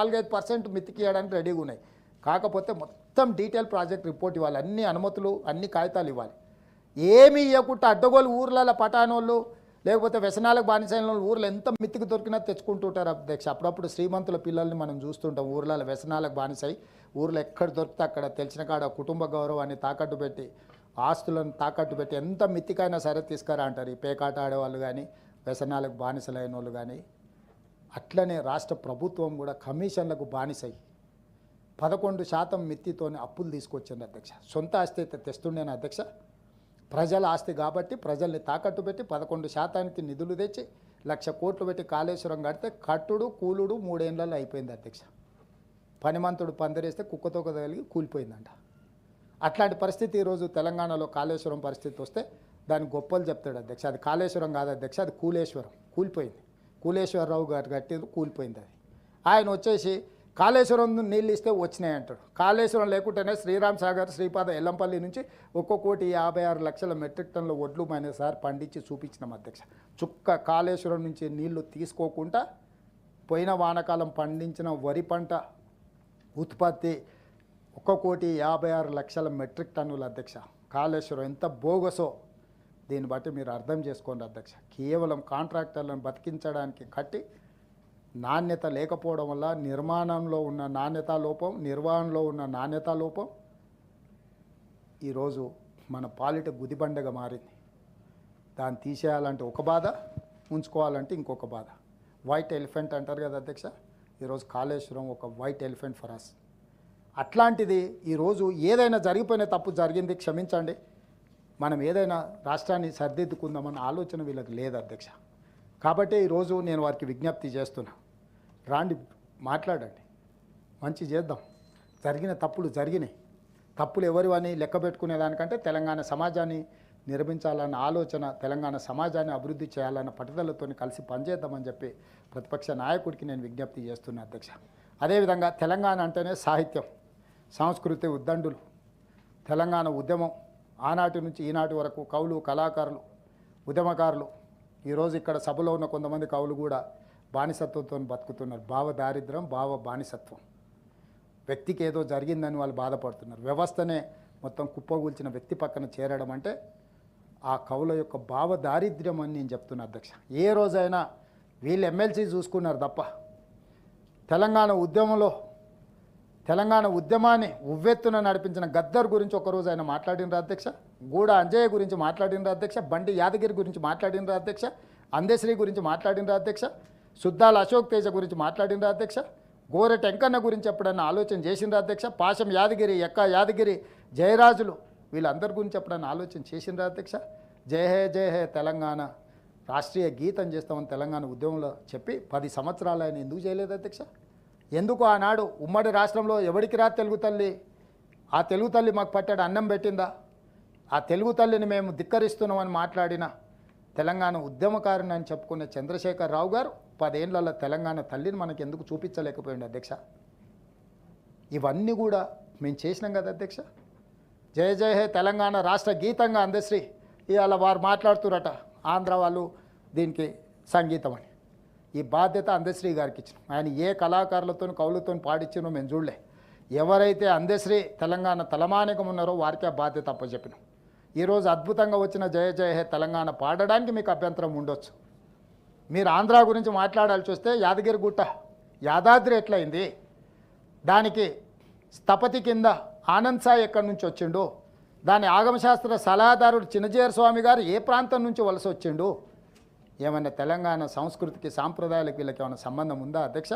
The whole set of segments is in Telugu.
నాలుగైదు పర్సెంట్ మితికియడానికి రెడీగా ఉన్నాయి. కాకపోతే మొత్తం డీటెయిల్ ప్రాజెక్ట్ రిపోర్ట్ ఇవ్వాలి. అన్ని అనుమతులు అన్ని కాగితాలు ఇవ్వాలి. ఏమి ఇవ్వకుండా అడ్డగోలు ఊర్లలో పటానోళ్ళు లేకపోతే వ్యసనాలకు బానిసైన వాళ్ళు ఊర్లో ఎంత మిత్తికి దొరికినా తెచ్చుకుంటుంటారు అధ్యక్ష. అప్పుడప్పుడు శ్రీమంతుల పిల్లల్ని మనం చూస్తుంటాం. ఊర్లలో వ్యసనాలకు బానిసై ఊర్లో ఎక్కడ దొరికితే అక్కడ తెలిసిన కాడ కుటుంబ గౌరవాన్ని తాకట్టు పెట్టి ఆస్తులను తాకట్టు పెట్టి ఎంత మిత్తికైనా సరే తీసుకురా అంటారు. ఈ పేకాట ఆడేవాళ్ళు కానీ వ్యసనాలకు బానిసలైన వాళ్ళు కానీ అట్లనే రాష్ట్ర ప్రభుత్వం కూడా కమిషన్లకు బానిసై పదకొండు శాతం మిత్తితోనే అప్పులు తీసుకొచ్చింది అధ్యక్ష. సొంత ఆస్తి అయితే తెస్తుండేనా అధ్యక్ష? ప్రజల ఆస్తి కాబట్టి ప్రజల్ని తాకట్టు పెట్టి పదకొండు శాతానికి నిధులు తెచ్చి లక్ష కోట్లు పెట్టి కాళేశ్వరం కడితే కట్టుడు కూలుడు మూడేళ్ళలో అయిపోయింది అధ్యక్ష. పనిమంతుడు పందిరేస్తే కుక్కతో కలిగి కూలిపోయిందంట. అట్లాంటి పరిస్థితి ఈరోజు తెలంగాణలో కాళేశ్వరం పరిస్థితి వస్తే దాని గొప్పలు చెప్తాడు అధ్యక్ష. అది కాళేశ్వరం కాదు అధ్యక్ష అది కూలేశ్వరం. కూలిపోయింది. కూలేశ్వరరావు గారు కట్టింది కూలిపోయింది అది. ఆయన వచ్చేసి కాళేశ్వరం నీళ్ళు ఇస్తే వచ్చినాయి అంటాడు. కాళేశ్వరం లేకుంటేనే శ్రీరామ్ సాగర్ శ్రీపాద ఎల్లంపల్లి నుంచి ఒక్కో కోటి యాభై ఆరు లక్షల మెట్రిక్ టన్నుల ఒడ్లు సార్ పండించి చూపించినాం అధ్యక్ష. చుక్క కాళేశ్వరం నుంచి నీళ్ళు తీసుకోకుండా పోయిన వానకాలం పండించిన వరి పంట ఉత్పత్తి ఒక్క కోటి యాభై ఆరు లక్షల మెట్రిక్ టన్నుల అధ్యక్ష. కాళేశ్వరం ఎంత బోగసో దీన్ని బట్టి మీరు అర్థం చేసుకోండి అధ్యక్ష. కేవలం కాంట్రాక్టర్లను బతికించడానికి కట్టి నాణ్యత లేకపోవడం వల్ల నిర్మాణంలో ఉన్న నాణ్యత లోపం నిర్వహణలో ఉన్న నాణ్యత లోపం ఈరోజు మన పాలిట గుదిబండగా మారింది. దాన్ని తీసేయాలంటే ఒక బాధ ఉంచుకోవాలంటే ఇంకొక బాధ. వైట్ ఎలిఫెంట్ అంటారు కదా అధ్యక్ష ఈరోజు కాళేశ్వరం ఒక వైట్ ఎలిఫెంట్ ఫర్ అస్ అట్లాంటిది ఈరోజు ఏదైనా జరిగిపోయిన తప్పు జరిగింది క్షమించండి. మనం ఏదైనా రాష్ట్రాన్ని సరిదిద్దుకుందామన్న ఆలోచన వీళ్ళకి లేదు అధ్యక్ష. కాబట్టి ఈరోజు నేను వారికి విజ్ఞప్తి చేస్తున్నా. రాండి మాట్లాడండి. మంచి చేద్దాం. జరిగిన తప్పులు జరిగినాయి. తప్పులు ఎవరివని లెక్క పెట్టుకునే దానికంటే తెలంగాణ సమాజాన్ని నిర్మించాలన్న ఆలోచన తెలంగాణ సమాజాన్ని అభివృద్ధి చేయాలన్న పట్టుదలతో కలిసి పనిచేద్దామని చెప్పి ప్రతిపక్ష నాయకుడికి నేను విజ్ఞప్తి చేస్తున్నా అధ్యక్ష. అదేవిధంగా తెలంగాణ అంటేనే సాహిత్యం సంస్కృతి ఉద్దండులు తెలంగాణ ఉద్యమం ఆనాటి నుంచి ఈనాటి వరకు కవులు కళాకారులు ఉద్యమకారులు ఈరోజు ఇక్కడ సభలో ఉన్న కొంతమంది కవులు కూడా బానిసత్వంతో బతుకుతున్నారు. భావ దారిద్ర్యం భావ బానిసత్వం. వ్యక్తికి ఏదో జరిగిందని వాళ్ళు బాధపడుతున్నారు. వ్యవస్థనే మొత్తం కుప్పగూల్చిన వ్యక్తి పక్కన చేరడం అంటే ఆ కవుల యొక్క భావ దారిద్ర్యం అని నేను చెప్తున్నా అధ్యక్ష. ఏ రోజైనా వీళ్ళు ఎమ్మెల్సీ చూసుకున్నారు తప్ప. తెలంగాణ ఉద్యమంలో తెలంగాణ ఉద్యమాన్ని ఉవ్వెత్తున నడిపించిన గద్దర్ గురించి ఒకరోజు ఆయన మాట్లాడినరు అధ్యక్ష? గూడ అంజయ్య గురించి మాట్లాడినరు అధ్యక్ష? బండి యాదగిరి గురించి మాట్లాడినరు అధ్యక్ష? అందేశ్రీ గురించి మాట్లాడినరు అధ్యక్ష? సుద్దాల అశోక్ తేజ గురించి మాట్లాడినరు అధ్యక్ష? గోరె టెంకన్న గురించి ఎప్పుడన్నా ఆలోచన చేసిండ్రు అధ్యక్ష? పాశం యాదగిరి ఎక్క యాదగిరి జయరాజులు వీళ్ళందరి గురించి ఎప్పుడన్నా ఆలోచన చేసిండ్రు అధ్యక్ష? జయ హే జయ హే తెలంగాణ. రాష్ట్రీయ గీతం చేస్తామని తెలంగాణ ఉద్యమంలో చెప్పి పది సంవత్సరాలు ఆయన ఎందుకు చేయలేదు అధ్యక్ష? ఎందుకు ఆనాడు ఉమ్మడి రాష్ట్రంలో ఎవడికి రా తెలుగు తల్లి? ఆ తెలుగు తల్లి మాకు పట్టాడు అన్నం పెట్టిందా? ఆ తెలుగు తల్లిని మేము ధిక్కరిస్తున్నామని మాట్లాడిన తెలంగాణ ఉద్యమకారుని అని చెప్పుకునే చంద్రశేఖరరావు గారు పదేళ్ళలో తెలంగాణ తల్లిని మనకి ఎందుకు చూపించలేకపోయింది అధ్యక్ష? ఇవన్నీ కూడా మేము చేసినాం కదా అధ్యక్ష? జయ జయ హే తెలంగాణ రాష్ట్ర గీతంగా అందశ్రీ. ఇవాళ వారు మాట్లాడుతురట ఆంధ్ర వాళ్ళు దీనికి సంగీతం అని. ఈ బాధ్యత అందశ్రీ గారికి ఇచ్చినాం. ఆయన ఏ కళాకారులతో కవులతో పాడించినో మేము చూడలే. ఎవరైతే అందశ్రీ తెలంగాణ తలమానికం ఉన్నారో వారికి ఆ బాధ్యత అప్పచెప్పినాం. ఈరోజు అద్భుతంగా వచ్చిన జయ జయ హే తెలంగాణ పాడడానికి మీకు అభ్యంతరం ఉండొచ్చు. మీరు ఆంధ్ర గురించి మాట్లాడాల్సి వస్తే యాదగిరి గుట్ట యాదాద్రి ఎట్లయింది? దానికి స్థపతి కింద ఆనంద్ సాయి ఎక్కడి నుంచి వచ్చిండు? దాని ఆగమశాస్త్ర సలహాదారుడు చిన్నజీర స్వామి గారు ఏ ప్రాంతం నుంచి వలస వచ్చిండు? ఏమైనా తెలంగాణ సంస్కృతికి సాంప్రదాయాలకు వీళ్ళకి ఏమైనా సంబంధం ఉందా అధ్యక్ష?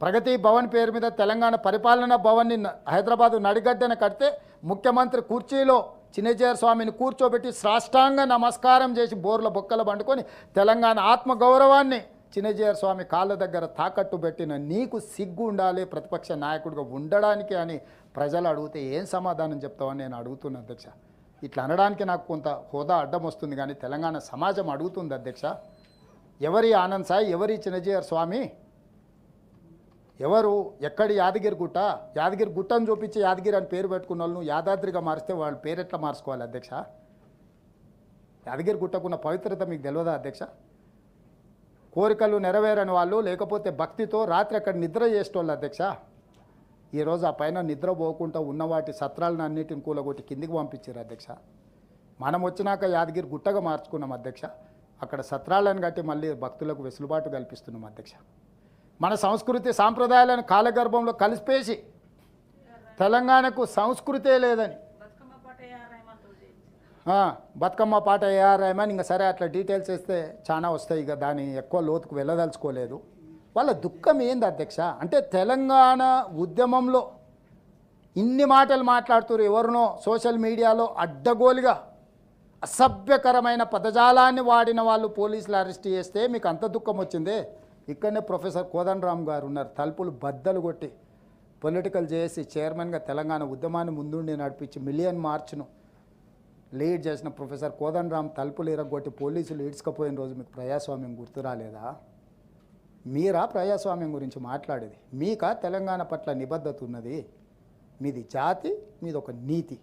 ప్రగతి భవన్ పేరు మీద తెలంగాణ పరిపాలనా భవన్ని హైదరాబాద్ నడిగడ్డన కడితే ముఖ్యమంత్రి కుర్చీలో చిన్నజీర స్వామిని కూర్చోబెట్టి సాష్టాంగ నమస్కారం చేసి బోర్ల బొక్కలు పండుకొని తెలంగాణ ఆత్మగౌరవాన్ని చిన్నజీర స్వామి కాళ్ళ దగ్గర తాకట్టు పెట్టిన నీకు సిగ్గు ఉండాలి ప్రతిపక్ష నాయకుడిగా ఉండడానికి అని ప్రజలు అడిగితే ఏం సమాధానం చెప్తావని నేను అడుగుతున్నా అధ్యక్ష. ఇట్లా అనడానికి నాకు కొంత హోదా అడ్డం వస్తుంది కానీ తెలంగాణ సమాజం అడుగుతుంది అధ్యక్ష. ఎవరి ఆనంద్ సాయి ఎవరి చిన్నజీఆర్ స్వామి ఎవరు ఎక్కడి యాదగిరి గుట్ట యాదగిరి గుట్టను చూపించి యాదగిరి అని పేరు పెట్టుకున్న వాళ్ళు యాదాద్రిగా మారిస్తే వాళ్ళ పేరు ఎట్లా మార్చుకోవాలి అధ్యక్ష? యాదగిరి గుట్టకున్న పవిత్రత మీకు తెలియదా అధ్యక్ష? కోరికలు నెరవేరని వాళ్ళు లేకపోతే భక్తితో రాత్రి అక్కడ నిద్ర చేసేటోళ్ళు అధ్యక్ష. ఈరోజు ఆ పైన నిద్ర పోకుండా ఉన్న వాటి సత్రాలను అన్నిటిని కూలగొట్టి కిందికి పంపించారు అధ్యక్ష. మనం వచ్చినాక యాదగిరి గుట్టగా మార్చుకున్నాం అధ్యక్ష. అక్కడ సత్రాలను కట్టి మళ్ళీ భక్తులకు వెసులుబాటు కల్పిస్తున్నాం అధ్యక్ష. మన సంస్కృతి సాంప్రదాయాలను కాలగర్భంలో కలిసిపేసి తెలంగాణకు సంస్కృతే లేదని. బతుకమ్మ పాట ఏఆర్ ఇంకా సరే అట్లా డీటెయిల్స్ ఇస్తే చాలా వస్తాయి ఇక దాని ఎక్కువ లోతుకు వెళ్ళదలుచుకోలేదు. వాళ్ళ దుఃఖం ఏంది అధ్యక్ష? అంటే తెలంగాణ ఉద్యమంలో ఇన్ని మాటలు మాట్లాడుతున్నారు ఎవరినో సోషల్ మీడియాలో అడ్డగోలుగా అసభ్యకరమైన పదజాలాన్ని వాడిన వాళ్ళు పోలీసులు అరెస్ట్ చేస్తే మీకు అంత దుఃఖం వచ్చిందే? ఇక్కడనే ప్రొఫెసర్ కోదండరామ్ గారు ఉన్నారు తలుపులు బద్దలు కొట్టి పొలిటికల్ చేసి చైర్మన్గా తెలంగాణ ఉద్యమాన్ని ముందుండి నడిపించి మిలియన్ మార్చ్ను లీడ్ చేసిన ప్రొఫెసర్ కోదండరామ్ తలుపులు ఇరగొట్టి పోలీసులు ఈడ్చుకపోయిన రోజు మీకు ప్రజాస్వామ్యం గుర్తు రాలేదా? మీరా ప్రజాస్వామ్యం గురించి మాట్లాడేది? మీకా తెలంగాణ పట్ల నిబద్ధత ఉన్నది? మీది జాతి మీది ఒక నీతి.